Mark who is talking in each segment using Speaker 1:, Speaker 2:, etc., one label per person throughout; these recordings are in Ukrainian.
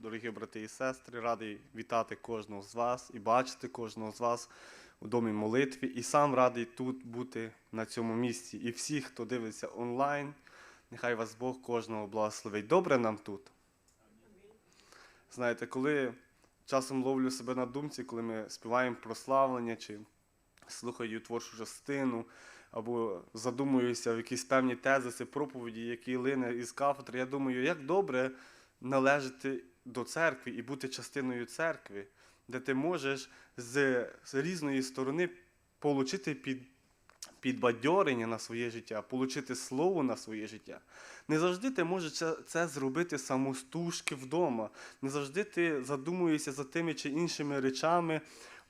Speaker 1: дорогі брати і сестри. Радий вітати кожного з вас і бачити кожного з вас у домі молитві. І сам радий тут бути на цьому місці. І всіх, хто дивиться онлайн, нехай вас Бог кожного благословить. Добре нам тут. Знаєте, коли часом ловлю себе на думці, коли ми співаємо прославлення чи слухаю творчу частину, або задумуюся в якісь певні тезиси, проповіді, які лине із кафедри, я думаю, як добре належати до церкви і бути частиною церкви, де ти можеш з, з різної сторони отримати під, підбадьорення на своє життя, отримати слово на своє життя. Не завжди ти можеш це, зробити самостужки вдома. Не завжди ти задумуєшся за тими чи іншими речами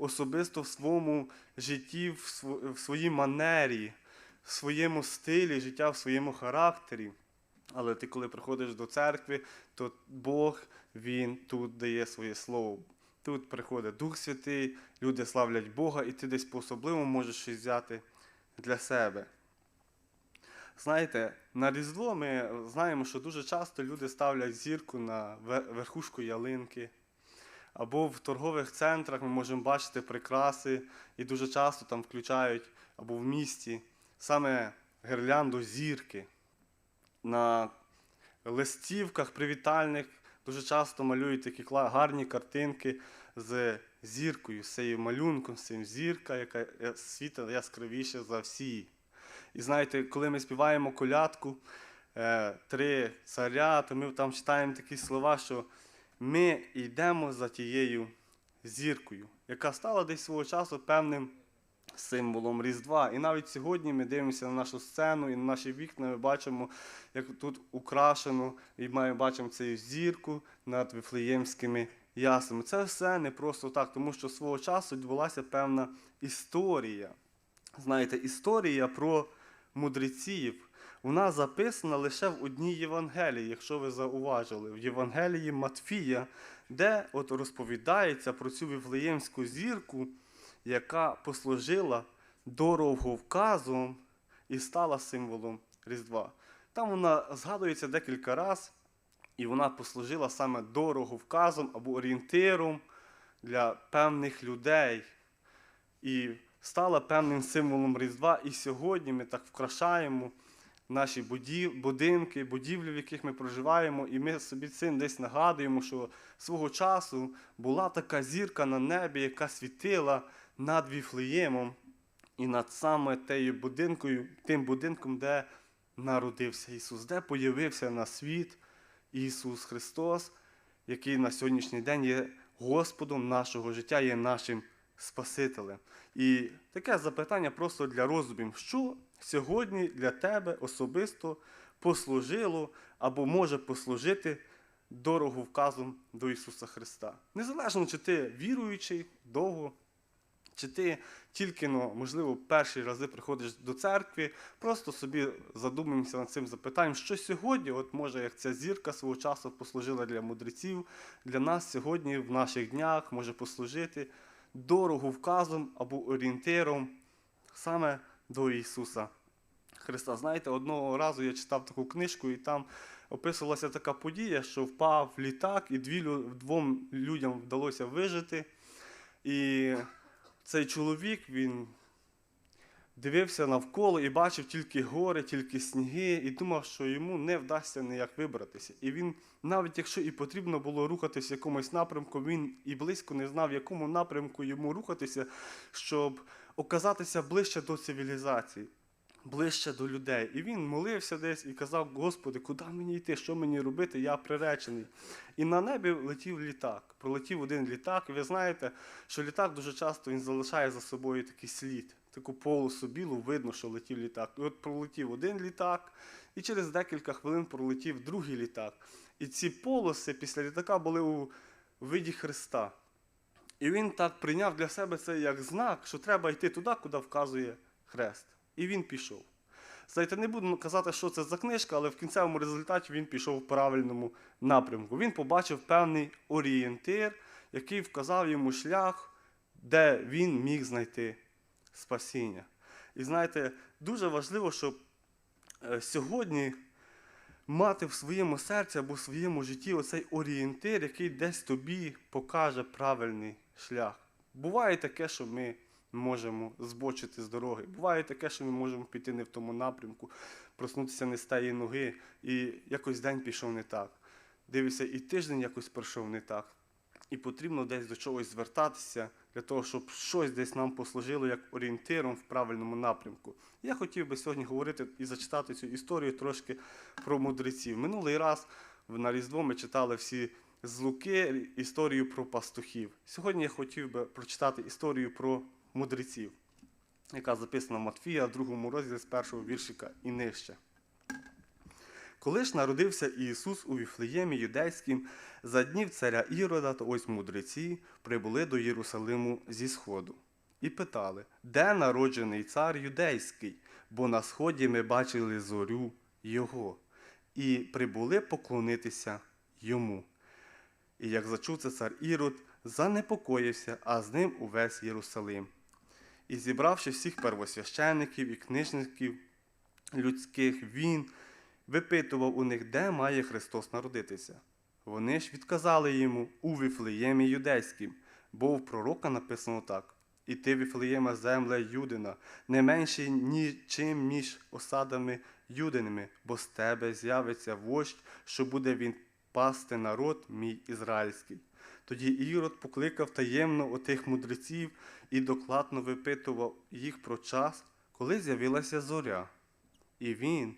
Speaker 1: особисто в своєму житті, в своїй манері, в своєму стилі життя, в своєму характері. Але ти, коли приходиш до церкви, то Бог Він тут дає своє слово. Тут приходить Дух Святий, люди славлять Бога, і ти десь по-особливому можеш щось взяти для себе. Знаєте, на Різдво ми знаємо, що дуже часто люди ставлять зірку на верхушку ялинки. Або в торгових центрах ми можемо бачити прикраси, і дуже часто там включають, або в місті, саме гірлянду зірки. На листівках привітальних дуже часто малюють такі гарні картинки з зіркою, з цією малюнком, з цим зірка, яка я- світить яскравіше за всі. І знаєте, коли ми співаємо колядку е, три царя, то ми там читаємо такі слова, що ми йдемо за тією зіркою, яка стала десь свого часу певним символом Різдва. І навіть сьогодні ми дивимося на нашу сцену і на наші вікна, ми бачимо, як тут украшено, і ми бачимо цю зірку над вифлеємськими ясами. Це все не просто так, тому що свого часу відбулася певна історія. Знаєте, історія про мудреців. Вона записана лише в одній Євангелії, якщо ви зауважили, в Євангелії Матфія, де от розповідається про цю віфлеємську зірку, яка послужила дороговказом і стала символом Різдва. Там вона згадується декілька разів, і вона послужила саме дороговказом або орієнтиром для певних людей і стала певним символом Різдва. І сьогодні ми так вкрашаємо наші будинки, будівлі, в яких ми проживаємо, і ми собі цим десь нагадуємо, що свого часу була така зірка на небі, яка світила над Віфлеємом і над саме тією будинкою, тим будинком, де народився Ісус, де появився на світ Ісус Христос, який на сьогоднішній день є Господом нашого життя, є нашим Спасителем. І таке запитання просто для роздумів, що сьогодні для тебе особисто послужило або може послужити дороговказом до Ісуса Христа. Незалежно, чи ти віруючий довго, чи ти тільки, ну, можливо, перші рази приходиш до церкви, просто собі задумаємося над цим запитанням, що сьогодні, от може, як ця зірка свого часу послужила для мудреців, для нас сьогодні, в наших днях, може послужити дороговказом або орієнтиром саме до Ісуса Христа. Знаєте, одного разу я читав таку книжку, і там описувалася така подія, що впав літак, і двом людям вдалося вижити. І цей чоловік він дивився навколо і бачив тільки гори, тільки сніги, і думав, що йому не вдасться ніяк вибратися. І він, навіть якщо і потрібно було рухатися в якомусь напрямку, він і близько не знав, в якому напрямку йому рухатися, щоб оказатися ближче до цивілізації. Ближче до людей. І він молився десь і казав: Господи, куди мені йти, що мені робити? Я приречений. І на небі летів літак. Пролетів один літак, і ви знаєте, що літак дуже часто він залишає за собою такий слід, таку полосу білу, видно, що летів літак. І от пролетів один літак, і через декілька хвилин пролетів другий літак. І ці полоси після літака були у виді Христа. І він так прийняв для себе це як знак, що треба йти туди, куди вказує хрест. І він пішов. Знаєте, не буду казати, що це за книжка, але в кінцевому результаті він пішов в правильному напрямку. Він побачив певний орієнтир, який вказав йому шлях, де він міг знайти спасіння. І знаєте, дуже важливо, щоб е, сьогодні мати в своєму серці або в своєму житті оцей орієнтир, який десь тобі покаже правильний шлях. Буває таке, що ми можемо збочити з дороги. Буває таке, що ми можемо піти не в тому напрямку, проснутися не з тієї ноги, і якось день пішов не так. Дивишся, і тиждень якось пройшов не так. І потрібно десь до чогось звертатися для того, щоб щось десь нам послужило як орієнтиром в правильному напрямку. Я хотів би сьогодні говорити і зачитати цю історію трошки про мудреців. Минулий раз на Різдво ми читали всі з Луки історію про пастухів. Сьогодні я хотів би прочитати історію про мудреців, яка записана в Матфія, другому розділі з першого віршика і нижче. Коли ж народився Ісус у Віфлеємі юдейським, за днів царя Ірода, то ось мудреці прибули до Єрусалиму зі сходу і питали, де народжений цар юдейський, бо на сході ми бачили зорю його, і прибули поклонитися йому. І як зачув це цар Ірод, занепокоївся, а з ним увесь Єрусалим. І зібравши всіх первосвящеників і книжників людських, він випитував у них, де має Христос народитися. Вони ж відказали йому у Віфлеємі юдейським, бо в пророка написано так: І ти, Віфлеєма, земля Юдина, не менше нічим між осадами юдиними, бо з тебе з'явиться вождь, що буде він пасти народ мій ізраїльський. Тоді Ірод покликав таємно отих мудреців і докладно випитував їх про час, коли з'явилася зоря. І він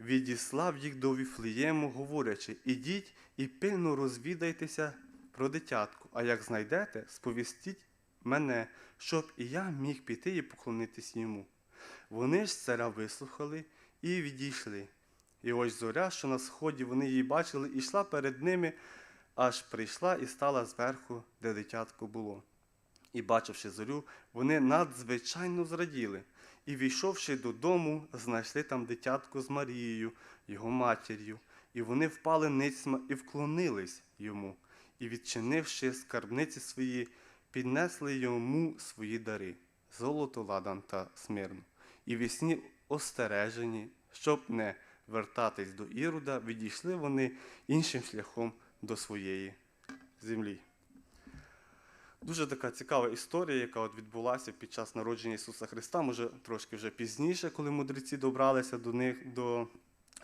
Speaker 1: відіслав їх до Віфлеєму, говорячи: Ідіть і пильно розвідайтеся про дитятку, а як знайдете, сповістіть мене, щоб і я міг піти і поклонитись йому. Вони ж царя вислухали і відійшли. І ось зоря, що на сході вони її бачили, і йшла перед ними, аж прийшла і стала зверху, де дитятко було. І, бачивши зорю, вони надзвичайно зраділи. І, війшовши додому, знайшли там дитятко з Марією, його матір'ю, і вони впали ницьма і вклонились йому, і, відчинивши скарбниці свої, піднесли йому свої дари золото, ладан та смирну. І вісні остережені, щоб не вертатись до Ірода, відійшли вони іншим шляхом до своєї землі. Дуже така цікава історія, яка от відбулася під час народження Ісуса Христа, може трошки вже пізніше, коли мудреці добралися до них до,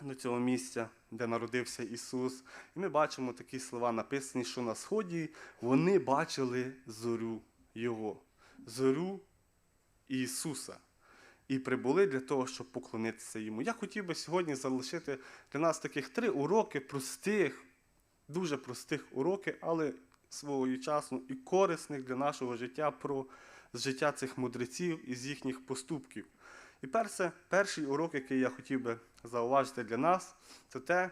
Speaker 1: до цього місця, де народився Ісус. І ми бачимо такі слова написані, що на сході вони бачили зорю Його, зорю Ісуса. І прибули для того, щоб поклонитися йому. Я хотів би сьогодні залишити для нас таких три уроки простих, дуже простих уроки, але свого часу і корисних для нашого життя про життя цих мудреців і з їхніх поступків. І перше, перший урок, який я хотів би зауважити для нас, це те,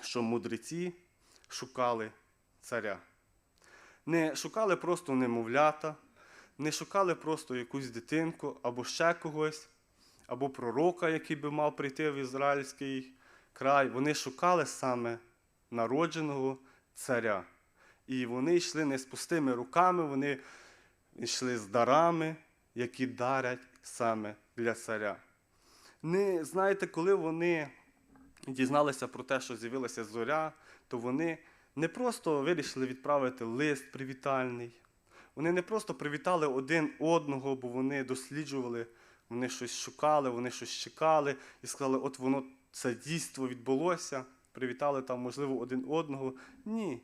Speaker 1: що мудреці шукали царя. Не шукали просто немовлята, не шукали просто якусь дитинку або ще когось, або пророка, який би мав прийти в ізраїльський край. Вони шукали саме народженого царя. І вони йшли не з пустими руками, вони йшли з дарами, які дарять саме для царя. Не знаєте, коли вони дізналися про те, що з'явилася зоря, то вони не просто вирішили відправити лист привітальний. Вони не просто привітали один одного, бо вони досліджували, вони щось шукали, вони щось чекали і сказали, от воно це дійство відбулося. Привітали там, можливо, один одного. Ні.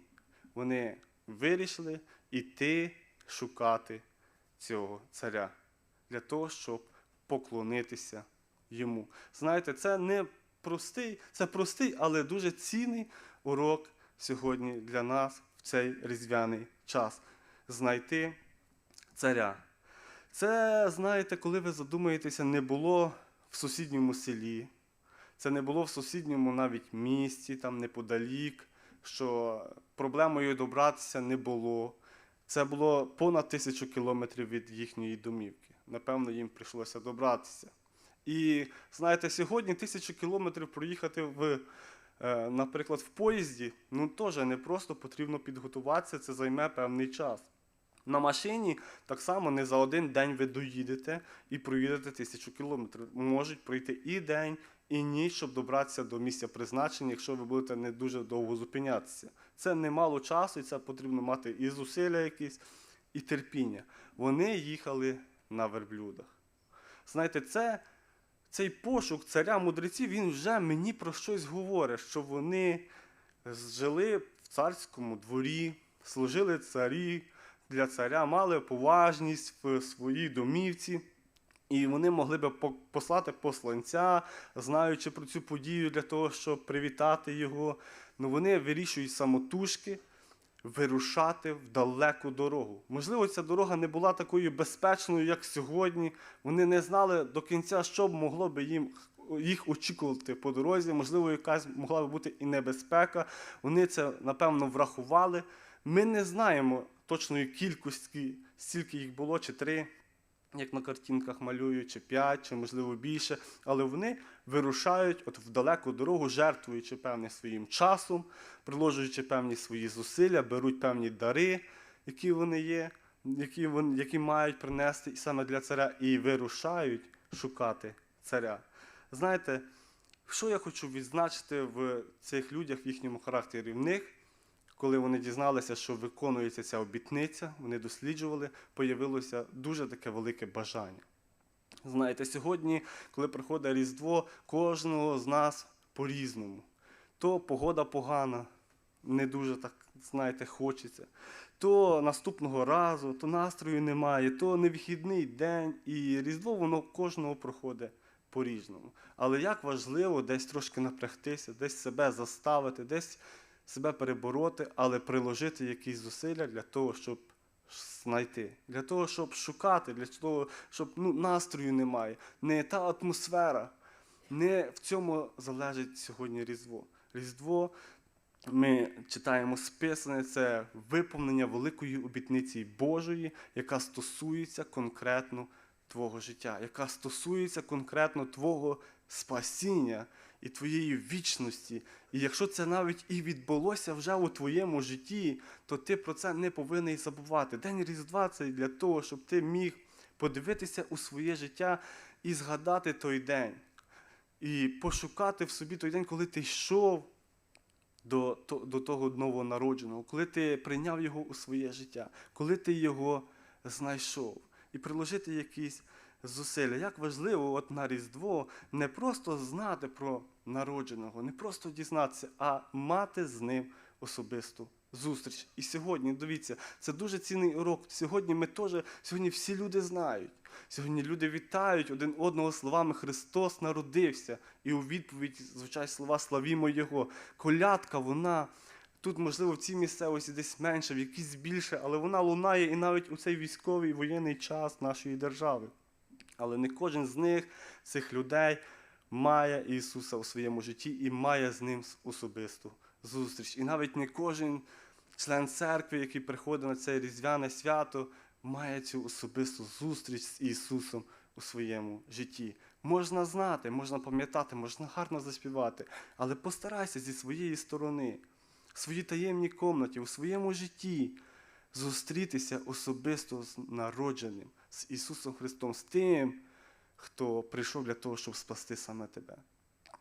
Speaker 1: Вони вирішили йти шукати цього царя для того, щоб поклонитися йому. Знаєте, це не простий, це простий, але дуже цінний урок сьогодні для нас в цей різдвяний час. Знайти царя. Це, знаєте, коли ви задумаєтеся, не було в сусідньому селі, це не було в сусідньому навіть місті, там неподалік, що проблемою добратися не було. Це було понад тисячу кілометрів від їхньої домівки. Напевно, їм прийшлося добратися. І знаєте, сьогодні тисячу кілометрів проїхати в, е, наприклад, в поїзді, ну теж не просто потрібно підготуватися, це займе певний час. На машині так само не за один день ви доїдете і проїдете тисячу кілометрів. Можуть пройти і день, і ніч, щоб добратися до місця призначення, якщо ви будете не дуже довго зупинятися. Це немало часу, і це потрібно мати і зусилля якісь, і терпіння. Вони їхали на верблюдах. Знаєте, це, цей пошук царя мудреців, він вже мені про щось говорить, що вони жили в царському дворі, служили царі для царя, мали поважність в своїй домівці. І вони могли би послати посланця, знаючи про цю подію для того, щоб привітати його. Ну вони вирішують самотужки вирушати в далеку дорогу. Можливо, ця дорога не була такою безпечною, як сьогодні. Вони не знали до кінця, що б могло би їм їх очікувати по дорозі. Можливо, якась могла би бути і небезпека. Вони це напевно врахували. Ми не знаємо точної кількості, стільки їх було, чи три, як на картинках малюють, чи п'ять, чи можливо більше. Але вони вирушають от в далеку дорогу, жертвуючи певним своїм часом, приложуючи певні свої зусилля, беруть певні дари, які вони є, які, вони, які мають принести саме для царя, і вирушають шукати царя. Знаєте, що я хочу відзначити в цих людях, в їхньому характері? В них, коли вони дізналися, що виконується ця обітниця, вони досліджували, появилося дуже таке велике бажання. Знаєте, сьогодні, коли приходить Різдво, кожного з нас по-різному. То погода погана, не дуже так, знаєте, хочеться. То наступного разу, то настрою немає, то невихідний день, і Різдво воно кожного проходить по-різному. Але як важливо десь трошки напрягтися, десь себе заставити, десь себе перебороти, але приложити якісь зусилля для того, щоб знайти, для того, щоб шукати, для того, щоб ну, настрою немає, не та атмосфера. Не в цьому залежить сьогодні Різдво. Різдво ми читаємо списане, це виповнення великої обітниці Божої, яка стосується конкретно твого життя, яка стосується конкретно твого спасіння і твоєї вічності. І якщо це навіть і відбулося вже у твоєму житті, то ти про це не повинен забувати. День Різдва це для того, щоб ти міг подивитися у своє життя і згадати той день. І пошукати в собі той день, коли ти йшов до, до того новонародженого, коли ти прийняв його у своє життя, коли ти його знайшов, і приложити якісь зусилля. Як важливо от на Різдво не просто знати про народженого, не просто дізнатися, а мати з ним особисту зустріч. І сьогодні, дивіться, це дуже цінний урок. Сьогодні ми теж, сьогодні всі люди знають. Сьогодні люди вітають один одного словами Христос народився. І у відповідь звучать слова Славімо Його. Колядка, вона тут, можливо, в цій місцевості десь менше, в якійсь більше, але вона лунає і навіть у цей військовий воєнний час нашої держави. Але не кожен з них, цих людей, має Ісуса у своєму житті і має з ним особисту зустріч. І навіть не кожен член церкви, який приходить на це різдвяне свято, має цю особисту зустріч з Ісусом у своєму житті. Можна знати, можна пам'ятати, можна гарно заспівати, але постарайся зі своєї сторони, в своїй таємній комнаті, у своєму житті зустрітися особисто з народженим, з Ісусом Христом, з тим, хто прийшов для того, щоб спасти саме тебе.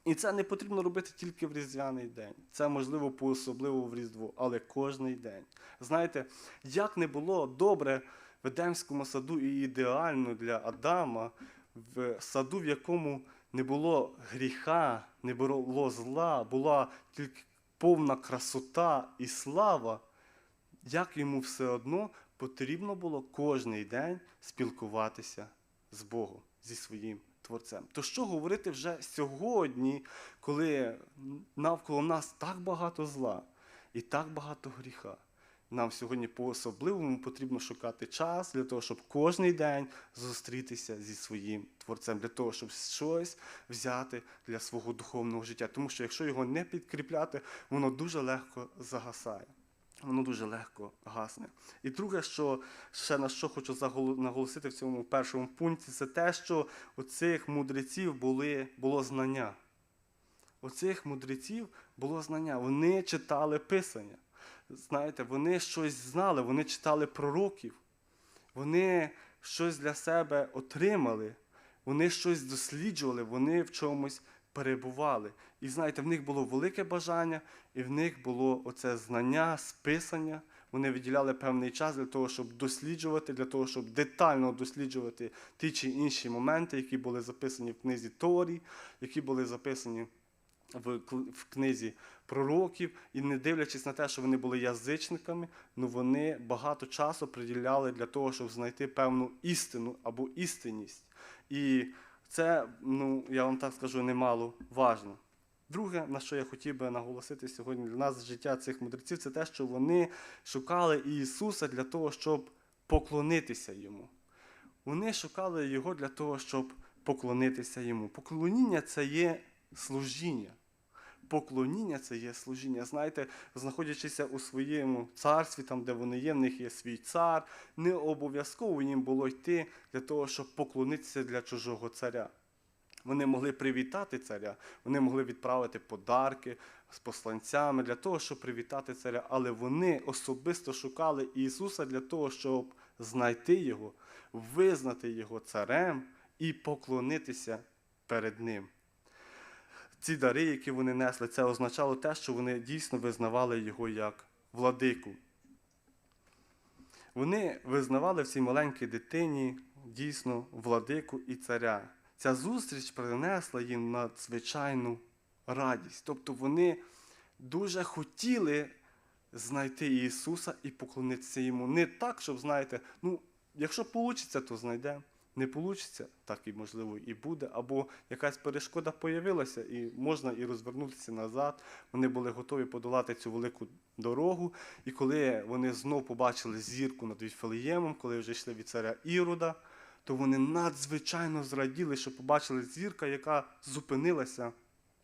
Speaker 1: І це не потрібно робити тільки в Різдвяний день. Це можливо по-особливо в Різдво, але кожний день. Знаєте, як не було добре в Едемському саду і ідеально для Адама, в саду, в якому не було гріха, не було зла, була тільки повна красота і слава, як йому все одно потрібно було кожний день спілкуватися з Богом, зі своїм Творцем. То що говорити вже сьогодні, коли навколо нас так багато зла і так багато гріха? Нам сьогодні по-особливому потрібно шукати час для того, щоб кожний день зустрітися зі своїм творцем, для того, щоб щось взяти для свого духовного життя. Тому що якщо його не підкріпляти, воно дуже легко загасає. Воно дуже легко гасне. І друге, що ще на що хочу наголосити в цьому першому пункті, це те, що у цих мудреців були, було знання. У цих мудреців було знання. Вони читали Писання. Знаєте, вони щось знали, вони читали пророків, вони щось для себе отримали, вони щось досліджували, вони в чомусь перебували. І знаєте, в них було велике бажання, і в них було оце знання, списання. Вони виділяли певний час для того, щоб досліджувати, для того, щоб детально досліджувати ті чи інші моменти, які були записані в книзі Торі, які були записані в, книзі пророків, і не дивлячись на те, що вони були язичниками, ну вони багато часу приділяли для того, щоб знайти певну істину або істинність. І це, ну я вам так скажу, немало важно. Друге, на що я хотів би наголосити сьогодні для нас життя цих мудреців, це те, що вони шукали Ісуса для того, щоб поклонитися йому. Вони шукали його для того, щоб поклонитися йому. Поклоніння це є служіння. Поклоніння це є служіння. Знаєте, знаходячися у своєму царстві, там, де вони є, в них є свій цар, не обов'язково їм було йти для того, щоб поклонитися для чужого царя. Вони могли привітати царя, вони могли відправити подарки з посланцями для того, щоб привітати царя, але вони особисто шукали Ісуса для того, щоб знайти Його, визнати Його царем і поклонитися перед Ним. Ці дари, які вони несли, це означало те, що вони дійсно визнавали його як владику. Вони визнавали в цій маленькій дитині дійсно владику і царя. Ця зустріч принесла їм надзвичайну радість. Тобто вони дуже хотіли знайти Ісуса і поклонитися йому. Не так, щоб, знаєте, ну, якщо вийде, то знайдемо. Не вийде, так і можливо і буде, або якась перешкода появилася, і можна і розвернутися назад. Вони були готові подолати цю велику дорогу. І коли вони знов побачили зірку над Віфлеємом, коли вже йшли від царя Ірода, то вони надзвичайно зраділи, що побачили зірка, яка зупинилася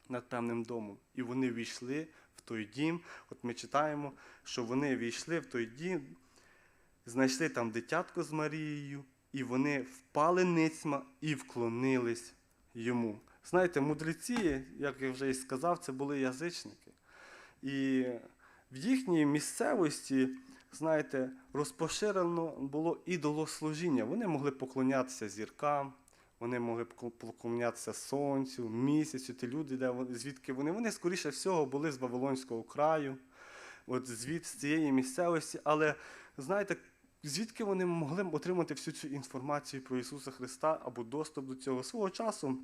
Speaker 1: над певним домом. І вони війшли в той дім. От ми читаємо, що вони війшли в той дім, знайшли там дитятко з Марією, і вони впали ницьма і вклонились йому. Знаєте, мудреці, як я вже і сказав, це були язичники. І в їхній місцевості, знаєте, розпоширено було ідолослужіння. Вони могли поклонятися зіркам, вони могли поклонятися сонцю, місяцю, ті люди, де звідки вони. Вони, скоріше всього, були з Вавилонського краю, от звід з цієї місцевості. Але знаєте, звідки вони могли отримати всю цю інформацію про Ісуса Христа або доступ до цього свого часу,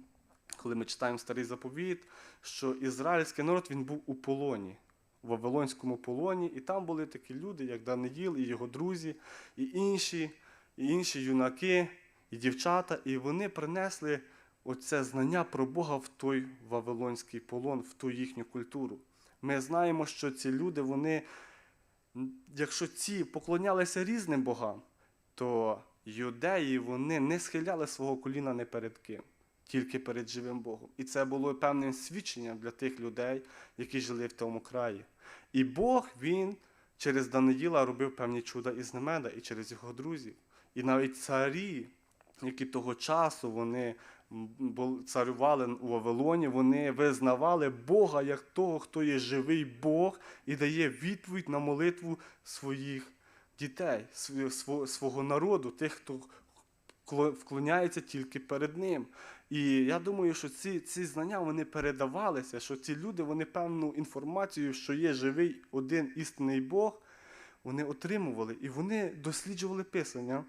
Speaker 1: коли ми читаємо старий заповіт, що ізраїльський народ він був у полоні, у Вавилонському полоні, і там були такі люди, як Даниїл і його друзі, і інші, і інші юнаки, і дівчата, і вони принесли оце знання про Бога в той Вавилонський полон, в ту їхню культуру. Ми знаємо, що ці люди, вони Якщо ці поклонялися різним богам, то юдеї вони не схиляли свого коліна не перед ким, тільки перед живим Богом. І це було певним свідченням для тих людей, які жили в тому краї. І Бог він через Даниїла робив певні чуда і знамена, і через його друзів. І навіть царі, які того часу вони царювали у Вавилоні, вони визнавали Бога як того, хто є живий Бог і дає відповідь на молитву своїх дітей, свого народу, тих, хто вклоняється тільки перед ним. І я думаю, що ці, ці знання вони передавалися, що ці люди вони певну інформацію, що є живий один істинний Бог, вони отримували і вони досліджували Писання.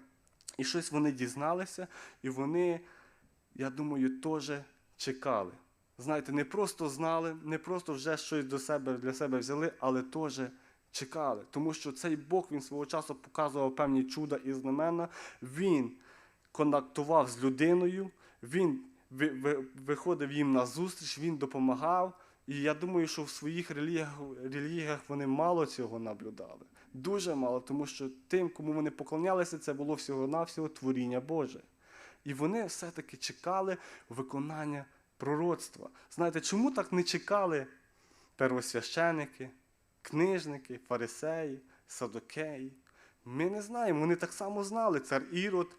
Speaker 1: І щось вони дізналися, і вони, я думаю, теж чекали. Знаєте, не просто знали, не просто вже щось до себе, для себе взяли, але теж чекали. Тому що цей Бог він свого часу показував певні чуда і знамена. Він контактував з людиною, він ви- ви- виходив їм на зустріч, він допомагав. І я думаю, що в своїх релігіях, релігіях вони мало цього наблюдали. Дуже мало, тому що тим, кому вони поклонялися, це було всього-навсього творіння Боже. І вони все-таки чекали виконання пророцтва. Знаєте, чому так не чекали первосвященики, книжники, фарисеї, садокеї? Ми не знаємо. Вони так само знали. Цар Ірод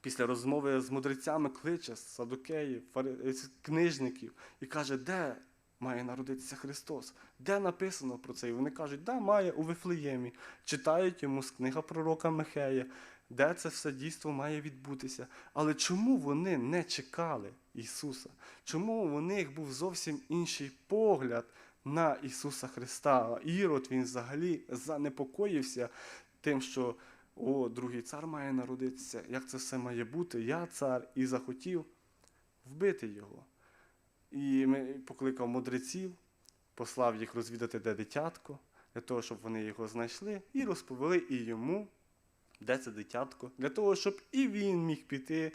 Speaker 1: після розмови з мудрецями кличе садокеїв, фари- е, книжників і каже, де має народитися Христос. Де написано про це? І вони кажуть, да, має у Вифлеємі. Читають йому з книга пророка Михея, де це все дійство має відбутися. Але чому вони не чекали Ісуса? Чому у них був зовсім інший погляд на Ісуса Христа? Ірод він взагалі занепокоївся тим, що о, другий цар має народитися, як це все має бути? Я цар і захотів вбити його. І ми покликав мудреців, послав їх розвідати, де дитятко, для того, щоб вони його знайшли, і розповіли і йому, де це дитятко, для того, щоб і він міг піти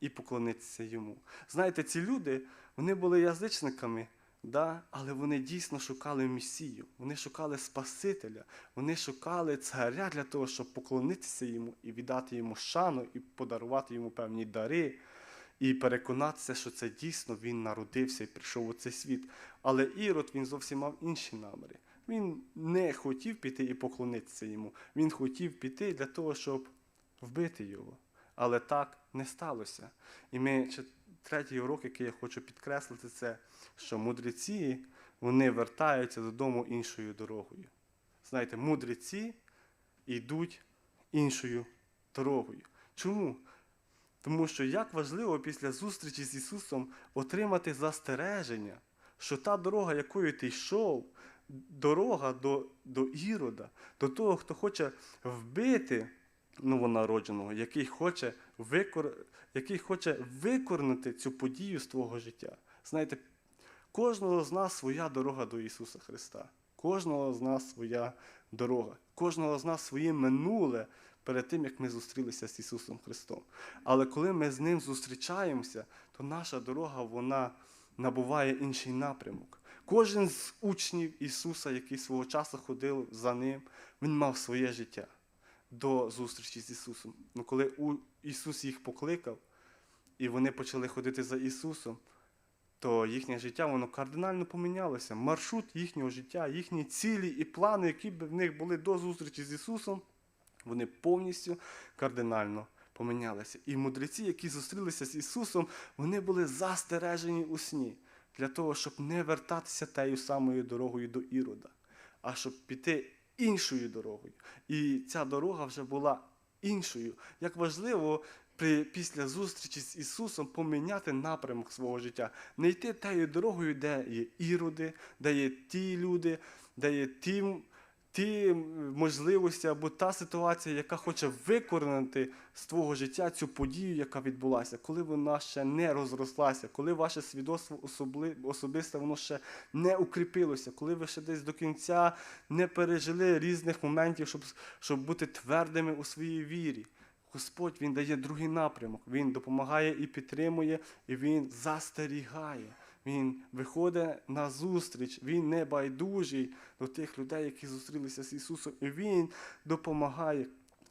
Speaker 1: і поклонитися йому. Знаєте, ці люди, вони були язичниками, да? але вони дійсно шукали Месію, вони шукали Спасителя, вони шукали царя для того, щоб поклонитися йому і віддати йому шану, і подарувати йому певні дари і переконатися, що це дійсно він народився і прийшов у цей світ. Але Ірод він зовсім мав інші наміри. Він не хотів піти і поклонитися йому. Він хотів піти для того, щоб вбити його. Але так не сталося. І ми третій урок, який я хочу підкреслити, це що мудреці вони вертаються додому іншою дорогою. Знаєте, мудреці йдуть іншою дорогою. Чому? Тому що як важливо після зустрічі з Ісусом отримати застереження, що та дорога, якою ти йшов, дорога до, до Ірода, до того, хто хоче вбити новонародженого, який хоче, викор... який хоче викорнити цю подію з твого життя. Знаєте, кожного з нас своя дорога до Ісуса Христа. Кожного з нас своя дорога, кожного з нас своє минуле перед тим, як ми зустрілися з Ісусом Христом. Але коли ми з Ним зустрічаємося, то наша дорога вона набуває інший напрямок. Кожен з учнів Ісуса, який свого часу ходив за Ним, він мав своє життя до зустрічі з Ісусом. Ну, коли Ісус їх покликав, і вони почали ходити за Ісусом, то їхнє життя воно кардинально помінялося. Маршрут їхнього життя, їхні цілі і плани, які б в них були до зустрічі з Ісусом, вони повністю кардинально помінялися. І мудреці, які зустрілися з Ісусом, вони були застережені у сні для того, щоб не вертатися тією самою дорогою до Ірода, а щоб піти іншою дорогою. І ця дорога вже була іншою. Як важливо при, після зустрічі з Ісусом поміняти напрямок свого життя, не йти тією дорогою, де є іроди, де є ті люди, де є ті, ті можливості або та ситуація, яка хоче викоренити з твого життя цю подію, яка відбулася, коли вона ще не розрослася, коли ваше свідоцтво особли, особисте воно ще не укріпилося, коли ви ще десь до кінця не пережили різних моментів, щоб, щоб бути твердими у своїй вірі. Господь Він дає другий напрямок, Він допомагає і підтримує, і Він застерігає. Він виходить на зустріч, він не байдужий до тих людей, які зустрілися з Ісусом, і Він допомагає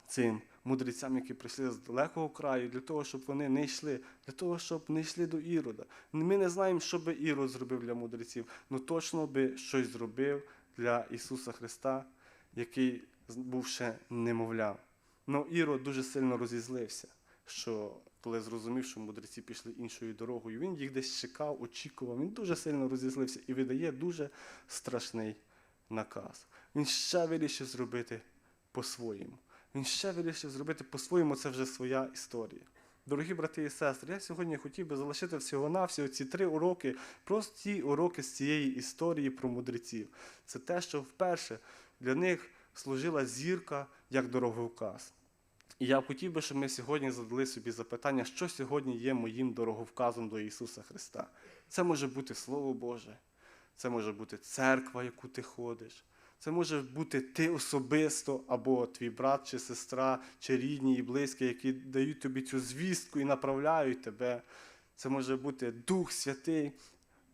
Speaker 1: цим мудрецям, які прийшли з далекого краю, для того, щоб вони не йшли, для того, щоб не йшли до Ірода. Ми не знаємо, що би Ірод зробив для мудреців, але точно би щось зробив для Ісуса Христа, який був ще немовлям. Ну, Ірод дуже сильно розізлився, що коли зрозумів, що мудреці пішли іншою дорогою, він їх десь чекав, очікував. Він дуже сильно розізлився і видає дуже страшний наказ. Він ще вирішив зробити по-своєму. Він ще вирішив зробити по-своєму, це вже своя історія. Дорогі брати і сестри, я сьогодні хотів би залишити всього-навсього ці три уроки, прості уроки з цієї історії про мудреців. Це те, що вперше для них служила зірка як дороговказ. І я хотів би, щоб ми сьогодні задали собі запитання, що сьогодні є моїм дороговказом до Ісуса Христа. Це може бути Слово Боже, це може бути церква, яку ти ходиш. Це може бути ти особисто, або твій брат чи сестра, чи рідні і близькі, які дають тобі цю звістку і направляють тебе. Це може бути Дух Святий,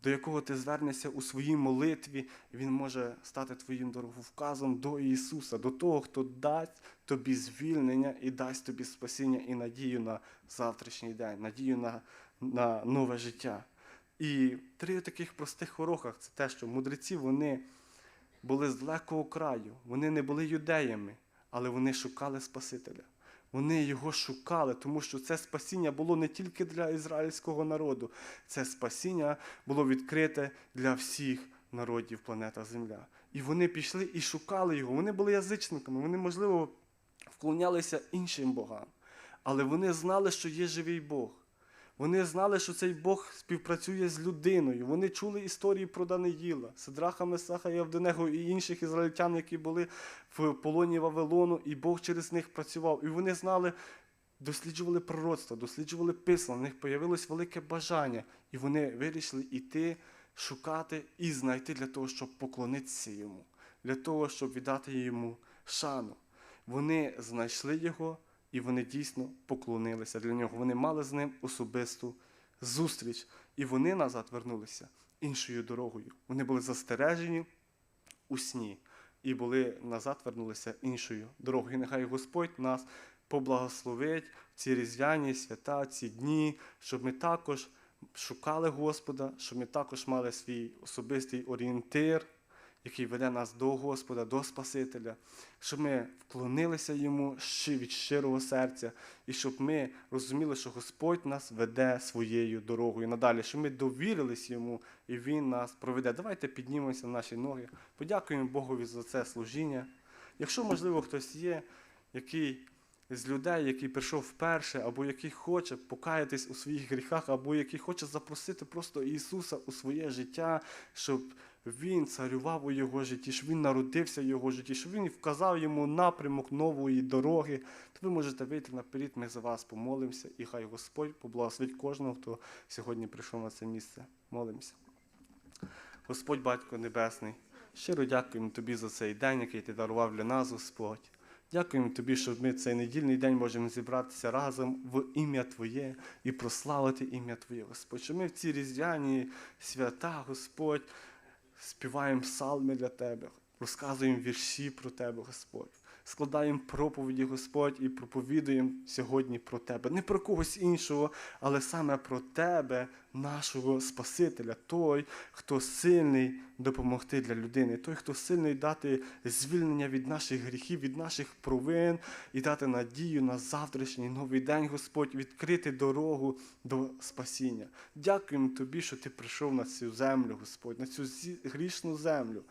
Speaker 1: до якого ти звернешся у своїй молитві, Він може стати твоїм дороговказом до Ісуса, до того, хто дасть тобі звільнення і дасть тобі спасіння і надію на завтрашній день, надію на, на нове життя. І три таких простих уроках це те, що мудреці вони були з далекого краю, вони не були юдеями, але вони шукали Спасителя. Вони його шукали, тому що це спасіння було не тільки для ізраїльського народу, це спасіння було відкрите для всіх народів планета Земля. І вони пішли і шукали його. Вони були язичниками, вони, можливо, вклонялися іншим богам. Але вони знали, що є живий Бог. Вони знали, що цей Бог співпрацює з людиною. Вони чули історії про Даниїла, Сидраха, Месаха і Авденего і інших ізраїльтян, які були в полоні Вавилону, і Бог через них працював. І вони знали, досліджували пророцтва, досліджували письма, в них появилось велике бажання, і вони вирішили йти, шукати і знайти для того, щоб поклонитися йому, для того, щоб віддати йому шану. Вони знайшли його, і вони дійсно поклонилися для нього. Вони мали з ним особисту зустріч, і вони назад вернулися іншою дорогою. Вони були застережені у сні і були назад вернулися іншою дорогою. І нехай Господь нас поблагословить в ці різдвяні свята, ці дні, щоб ми також шукали Господа, щоб ми також мали свій особистий орієнтир, який веде нас до Господа, до Спасителя, щоб ми вклонилися йому від щирого серця, і щоб ми розуміли, що Господь нас веде своєю дорогою надалі, щоб ми довірились йому, і Він нас проведе. Давайте піднімемося на наші ноги, подякуємо Богові за це служіння. Якщо, можливо, хтось є, який з людей, який прийшов вперше, або який хоче покаятись у своїх гріхах, або який хоче запросити просто Ісуса у своє життя, щоб Він царював у його житті, щоб він народився в його житті, щоб він вказав йому напрямок нової дороги, то ви можете вийти наперед, ми за вас помолимося, і хай Господь поблагословить кожного, хто сьогодні прийшов на це місце. Молимося. Господь, Батько Небесний, щиро дякуємо Тобі за цей день, який ти дарував для нас, Господь. Дякуємо Тобі, що ми цей недільний день можемо зібратися разом в ім'я Твоє і прославити ім'я Твоє, Господь. Що ми в ці різдвяні свята, Господь, співаємо псалми для Тебе, розказуємо вірші про Тебе, Господь. Складаємо проповіді, Господь, і проповідуємо сьогодні про Тебе. Не про когось іншого, але саме про Тебе, нашого Спасителя, той, хто сильний допомогти для людини, той, хто сильний дати звільнення від наших гріхів, від наших провин і дати надію на завтрашній новий день, Господь, відкрити дорогу до спасіння. Дякуємо Тобі, що Ти прийшов на цю землю, Господь, на цю грішну землю,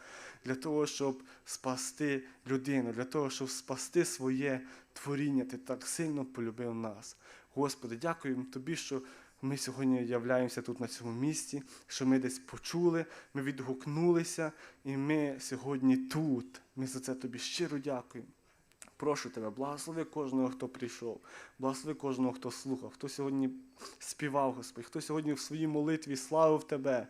Speaker 1: для того, щоб спасти людину, для того, щоб спасти своє творіння. Ти так сильно полюбив нас. Господи, дякуємо Тобі, що ми сьогодні являємося тут на цьому місці, що ми десь почули, ми відгукнулися, і ми сьогодні тут. Ми за це тобі щиро дякуємо. Прошу тебе, благослови кожного, хто прийшов, благослови кожного, хто слухав, хто сьогодні співав, Господь, хто сьогодні в своїй молитві славив тебе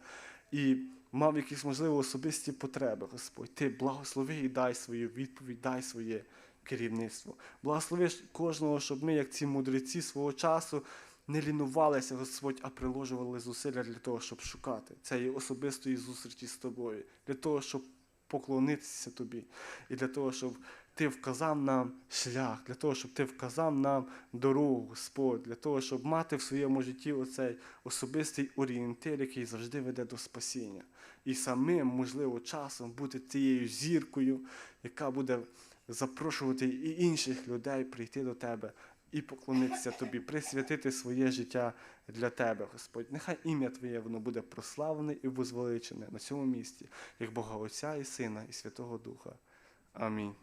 Speaker 1: і мав якісь, можливо, особисті потреби, Господь. Ти благослови і дай свою відповідь, дай своє керівництво. Благослови кожного, щоб ми, як ці мудреці свого часу, не лінувалися, Господь, а приложували зусилля для того, щоб шукати цієї особистої зустрічі з тобою, для того, щоб поклонитися тобі, і для того, щоб ти вказав нам шлях, для того, щоб ти вказав нам дорогу, Господь, для того, щоб мати в своєму житті оцей особистий орієнтир, який завжди веде до спасіння. І самим, можливо, часом бути тією зіркою, яка буде запрошувати і інших людей прийти до тебе і поклонитися тобі, присвятити своє життя для тебе, Господь. Нехай ім'я Твоє воно буде прославлене і возвеличене на цьому місці, як Бога Отця і Сина, і Святого Духа. Амінь.